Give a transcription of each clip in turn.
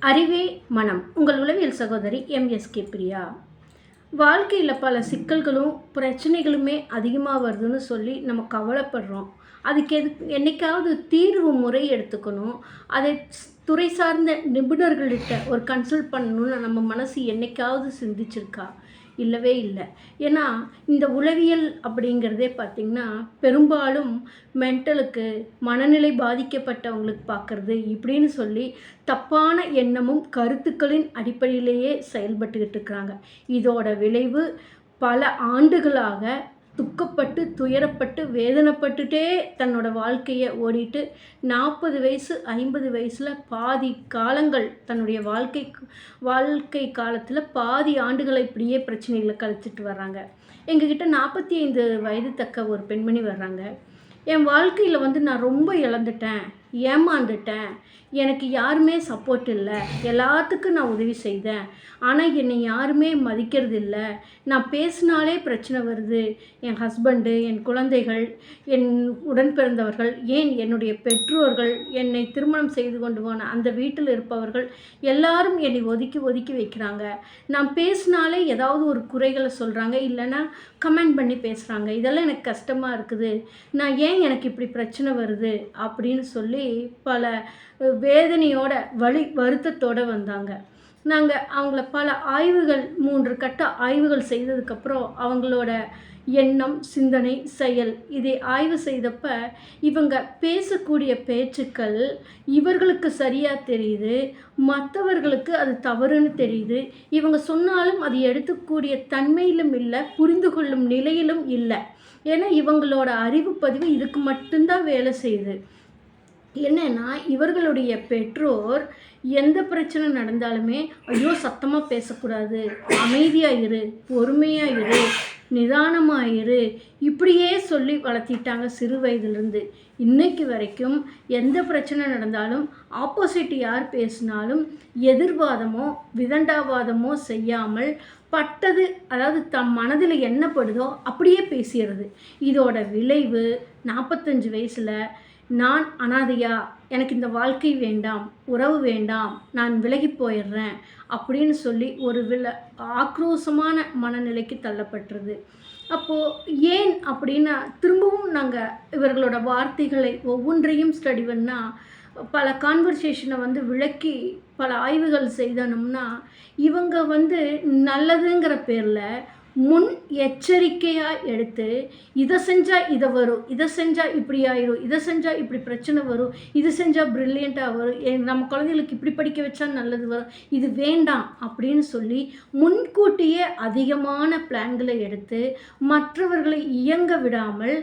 அறிவே மனம். உங்கள் உளவியல் சகோதரி எம்எஸ்கே பிரியா. வாழ்க்கையில் பல சிக்கல்களும் பிரச்சனைகளுமே அதிகமாக வருதுன்னு சொல்லி நம்ம கவலைப்படுறோம். அதுக்கு எது என்னைக்காவது தீர்வு முறை எடுத்துக்கணும். அதை துறை சார்ந்த நிபுணர்கள்கிட்ட ஒரு கன்சல்ட் பண்ணணும்னு நம்ம மனசு என்னைக்காவது சிந்திச்சிருக்கா? இல்லவே இல்லை. ஏன்னா இந்த உளவியல் அப்படிங்கிறதே பார்த்திங்கன்னா பெரும்பாலும் மென்டலுக்கு மனநிலை பாதிக்கப்பட்டவங்களுக்கு பார்க்குறது இப்படின்னு சொல்லி தப்பான எண்ணமும் கருத்துக்களின் அடிப்படையிலேயே செயல்பட்டுக்கிட்டு இருக்கிறாங்க. இதோட விளைவு பல ஆண்டுகளாக துக்கப்பட்டு துயரப்பட்டு வேதனைப்பட்டுட்டே தன்னோட வாழ்க்கையை ஓடிட்டு நாற்பது வயசு ஐம்பது வயசில் பாதி காலங்கள் தன்னுடைய வாழ்க்கை வாழ்க்கை காலத்தில் பாதி ஆண்டுகளை இப்படியே பிரச்சனைகளை கழிச்சிட்டு வர்றாங்க. எங்ககிட்ட நாற்பத்தி ஐந்து வயது தக்க ஒரு பெண்மணி வர்றாங்க. என் வாழ்க்கையில் வந்து நான் ரொம்ப இழந்துட்டேன். ஏமாந்துட்டேன். எனக்கு யாருமே சப்போர்ட் இல்லை. எல்லாத்துக்கும் நான் உதவி செய்தேன். ஆனால் என்னை யாருமே மதிக்கிறது இல்லை நான் பேசினாலே பிரச்சனை வருது. என் ஹஸ்பண்டு என் குழந்தைகள் என் உடன் பிறந்தவர்கள் ஏன் என்னுடைய பெற்றோர்கள் என்னை திருமணம் செய்து கொண்டு போன அந்த வீட்டில் இருப்பவர்கள் எல்லாரும் என்னை ஒதுக்கி ஒதுக்கி வைக்கிறாங்க. நான் பேசினாலே ஏதாவது ஒரு குறைகளை சொல்கிறாங்க இல்லைன்னா கமெண்ட் பண்ணி பேசுகிறாங்க இதெல்லாம் எனக்கு கஷ்டமாக இருக்குது. நான் ஏன் எனக்கு இப்படி பிரச்சனை வருது? அப்படின்னு சொல்லி பல வேதனையோட வழி வருத்தத்தோடு வந்தாங்க. நாங்கள் அவங்கள பல ஆய்வுகள் மூன்று கட்ட ஆய்வுகள் செய்ததுக்கப்புறம் அவங்களோட எண்ணம் சிந்தனை செயல் இதை ஆய்வு செய்தப்ப இவங்க பேசக்கூடிய பேச்சுக்கள் இவர்களுக்கு சரியாக தெரியுது மற்றவர்களுக்கு அது தவறுன்னு தெரியுது இவங்க சொன்னாலும் அது எடுத்துக்கூடிய தன்மையிலும் இல்லை புரிந்து கொள்ளும் நிலையிலும் இல்லை. ஏன்னா இவங்களோட அறிவு பதிவு இதுக்கு மட்டும்தான் வேலை செய்யுது. என்னன்னா இவர்களுடைய பெற்றோர் எந்த பிரச்சனை நடந்தாலுமே ஐயோ சத்தமாக பேசக்கூடாது. அமைதியாக இரு பொறுமையாக இரு நிதானமாக இரு. இப்படியே சொல்லி வளர்த்திட்டாங்க சிறு வயதுலேருந்து. இன்னைக்கு வரைக்கும் எந்த பிரச்சனை நடந்தாலும் ஆப்போசிட் யார் பேசினாலும் எதிர்வாதமோ விதண்டாவாதமோ செய்யாமல் பட்டது அதாவது தம் மனதில் என்னப்படுதோ அப்படியே பேசிடுறது. இதோட விளைவு நாற்பத்தஞ்சு வயசில் நான் அனாதையா? எனக்கு இந்த வாழ்க்கை வேண்டாம் உறவு வேண்டாம் நான் விலகி போயிடுறேன் அப்படின்னு சொல்லி ஒரு வில ஆக்ரோஷமான மனநிலைக்கு தள்ளப்பட்டுருது. அப்போது ஏன் அப்படின்னா திரும்பவும் நாங்கள் இவர்களோட வார்த்தைகளை ஒவ்வொன்றையும் ஸ்டடி பண்ணால் பல கான்வர்சேஷனை வந்து விளக்கி பல ஆய்வுகள் செய்தனோம்னா இவங்க வந்து நல்லதுங்கிற பேரில் முன் எச்சரிக்கையாக எடுத்து இதை செஞ்சால் இதை வரும் இதை செஞ்சால் இப்படி ஆயிரும் இதை செஞ்சால் இப்படி பிரச்சனை வரும் இது செஞ்சால் ப்ரில்லியண்ட்டாக வரும் ஏ, நம்ம குழந்தைகளுக்கு இப்படி படிக்க வச்சா நல்லது வரும் இது வேண்டாம் அப்படின்னு சொல்லி முன்கூட்டியே அதிகமான பிளான்களை எடுத்து மற்றவர்களை இயங்க விடாமல்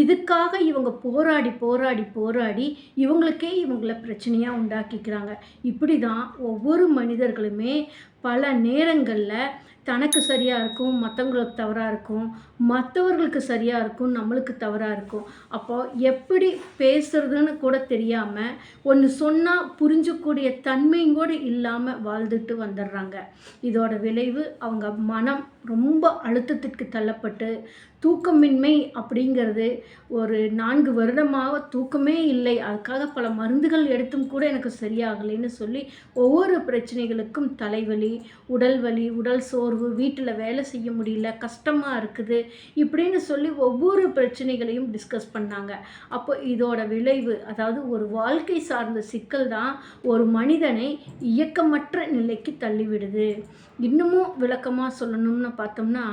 இதுக்காக இவங்க போராடி போராடி போராடி இவங்களுக்கே இவங்கள பிரச்சனையாக உண்டாக்கிக்கிறாங்க. இப்படி தான் ஒவ்வொரு மனிதர்களுமே பல நேரங்களில் தனக்கு சரியாக இருக்கும் மற்றவங்களுக்கு தவறாக இருக்கும் மற்றவர்களுக்கு சரியாக இருக்கும் நம்மளுக்கு தவறாக இருக்கும். அப்போ எப்படி பேசுறதுன்னு கூட தெரியாமல் ஒன்று சொன்னால் புரிஞ்சக்கூடிய தன்மையும் கூட இல்லாமல் வாழ்ந்துட்டு வந்துடுறாங்க. இதோட விளைவு அவங்க மனம் ரொம்ப அழுத்தத்திற்கு தள்ளப்பட்டு தூக்கமின்மை அப்படிங்கிறது ஒரு நான்கு வருடமாக தூக்கமே இல்லை. அதுக்காக பல மருந்துகள் எடுத்தும் கூட எனக்கு சரியாகலைன்னு சொல்லி ஒவ்வொரு பிரச்சனைகளுக்கும் தலைவலி உடல் வலி உடல் சோர்வு வீட்டில் வேலை செய்ய முடியல கஷ்டமாக இருக்குது இப்படின்னு சொல்லி ஒவ்வொரு பிரச்சனைகளையும் டிஸ்கஸ் பண்ணாங்க. அப்போ இதோட விளைவு அதாவது ஒரு வாழ்க்கை சார்ந்த சிக்கல் தான் ஒரு மனிதனை இயக்கமற்ற நிலைக்கு தள்ளிவிடுது. இன்னமும் விளக்கமாக சொல்லணும்னு பார்த்தோம்னா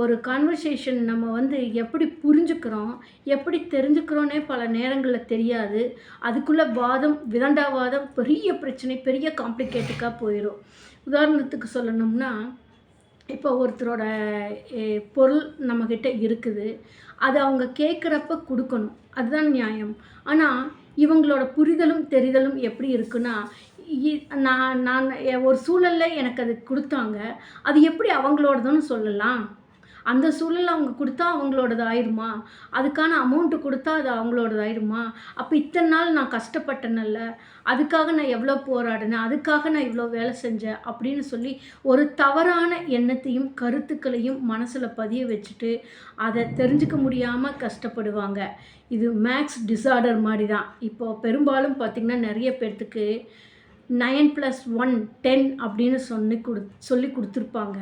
ஒரு கான்வர்சேஷன் நம்ம வந்து எப்படி புரிஞ்சுக்கிறோம் எப்படி தெரிஞ்சுக்கிறோன்னே பல நேரங்களில் தெரியாது. அதுக்குள்ளே வாதம் விதண்டாவாதம் பெரிய பிரச்சனை பெரிய காம்ப்ளிகேட்டுக்காக போயிடும் உதாரணத்துக்கு சொல்லணும்னா இப்போ ஒருத்தரோட பொருள் நம்மக்கிட்ட இருக்குது. அது அவங்க கேட்குறப்ப கொடுக்கணும். அதுதான் நியாயம். ஆனால் இவங்களோட புரிதலும் தெரிதலும் எப்படி இருக்குன்னா நான் நான் ஒரு சூழலில் எனக்கு அது கொடுத்தாங்க. அது எப்படி அவங்களோடதுன்னு சொல்லலாம். அந்த சூழலில் அவங்க கொடுத்தா அவங்களோடது ஆயிடுமா அதுக்கான அமௌண்ட்டு கொடுத்தா அது அவங்களோடது ஆயிடுமா அப்போ இத்தனை நாள் நான் கஷ்டப்பட்டேனல்ல. அதுக்காக நான் எவ்வளோ போராடினேன்? அதுக்காக நான் இவ்வளோ வேலை செஞ்சேன்? அப்படின்னு சொல்லி ஒரு தவறான எண்ணத்தையும் கருத்துக்களையும் மனசில் பதிய வச்சுட்டு அதை தெரிஞ்சுக்க முடியாமல் கஷ்டப்படுவாங்க. இது மேக்ஸ் டிசார்டர் மாதிரி தான் இப்போ பெரும்பாலும் பார்த்திங்கன்னா நிறைய பேர்த்துக்கு நைன் ப்ளஸ் ஒன் டென் அப்படின்னு சொல்லி கொடு சொல்லி கொடுத்துருப்பாங்க.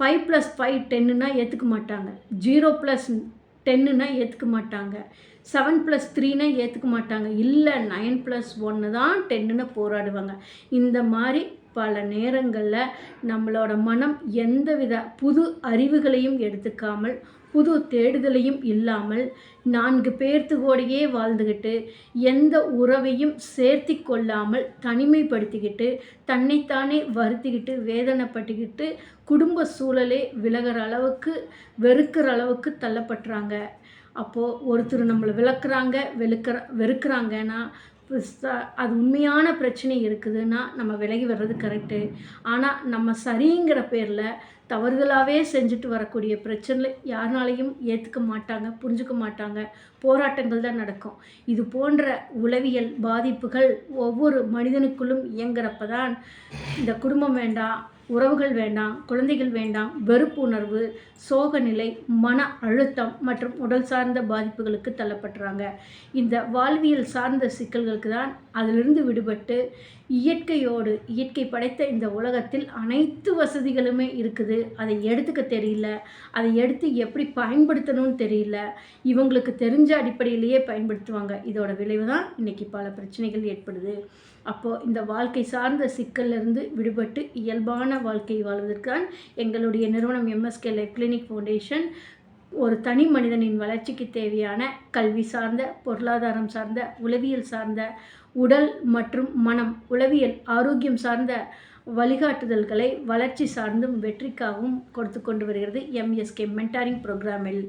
ஃபைவ் ப்ளஸ் ஃபைவ் டென்னுனா ஏற்றுக்க மாட்டாங்க. ஜீரோ ப்ளஸ் டென்னுனா ஏற்றுக்க மாட்டாங்க. செவன் ப்ளஸ் த்ரீனா ஏற்றுக்க மாட்டாங்க. இல்லை நைன் ப்ளஸ் ஒன்று தான் டென்னுன்னு போராடுவாங்க. இந்த மாதிரி பல நேரங்களில் நம்மளோட மனம் எந்தவித புது அறிவுகளையும் எடுத்துக்காமல் புது தேடுதலையும் இல்லாமல் நான்கு பேர்த்துகூடையே வாழ்ந்துக்கிட்டு எந்த உறவையும் சேர்த்தி கொள்ளாமல் தனிமைப்படுத்திக்கிட்டு தன்னைத்தானே வருத்திக்கிட்டு வேதனைப்பட்டுக்கிட்டு குடும்ப சூழலே விலகிற அளவுக்கு வெறுக்கிற அளவுக்கு தள்ளப்படுறாங்க அப்போது ஒருத்தர் நம்மளை விளக்குறாங்க வெளுக்கிற வெறுக்கிறாங்கன்னா அது உண்மையான பிரச்சனை இருக்குதுன்னா நம்ம விலகி வர்றது கரெக்டு ஆனால் நம்ம சரிங்கிற பேரில் தவறுதலாகவே செஞ்சுட்டு வரக்கூடிய பிரச்சனை யாருனாலையும் ஏற்றுக்க மாட்டாங்க புரிஞ்சுக்க மாட்டாங்க. போராட்டங்கள் தான் நடக்கும். இது போன்ற உளவியல் பாதிப்புகள் ஒவ்வொரு மனிதனுக்குள்ளும் இயங்குறப்ப தான் இந்த குடும்பம் வேண்டாம் உறவுகள் வேண்டாம் குழந்தைகள் வேண்டாம் வெறுப்பு உணர்வு சோக நிலை மன அழுத்தம் மற்றும் உடல் சார்ந்த பாதிப்புகளுக்கு தள்ளப்படுறாங்க இந்த வாழ்வியல் சார்ந்த சிக்கல்களுக்கு தான் அதிலிருந்து விடுபட்டு இயற்கையோடு இயற்கை படைத்த இந்த உலகத்தில் அனைத்து வசதிகளுமே இருக்குது. அதை எடுத்துக்க தெரியல. அதை எடுத்து எப்படி பயன்படுத்தணும்னு தெரியல. இவங்களுக்கு தெரிஞ்ச அடிப்படையிலேயே பயன்படுத்துவாங்க. இதோட விளைவு தான் இன்றைக்கி பல பிரச்சனைகள் ஏற்படுது. அப்போது இந்த வாழ்க்கை சார்ந்த சிக்கல்ல இருந்து விடுபட்டு இயல்பான வாழ்க்கை வாழ்வதற்கான் எங்களுடைய நிறுவனம் எம்எஸ்கே லைஃப் கிளினிக் ஃபவுண்டேஷன் ஒரு தனி மனிதனின் வளர்ச்சிக்கு தேவையான கல்வி சார்ந்த பொருளாதாரம் சார்ந்த உளவியல் சார்ந்த உடல் மற்றும் மனம் உளவியல் ஆரோக்கியம் சார்ந்த வழிகாட்டுதல்களை வளர்ச்சி சார்ந்தும் வெற்றிக்காகவும் கொடுத்து கொண்டு வருகிறது எம்எஸ்கே மென்டாரிங் ப்ரோக்ராமில்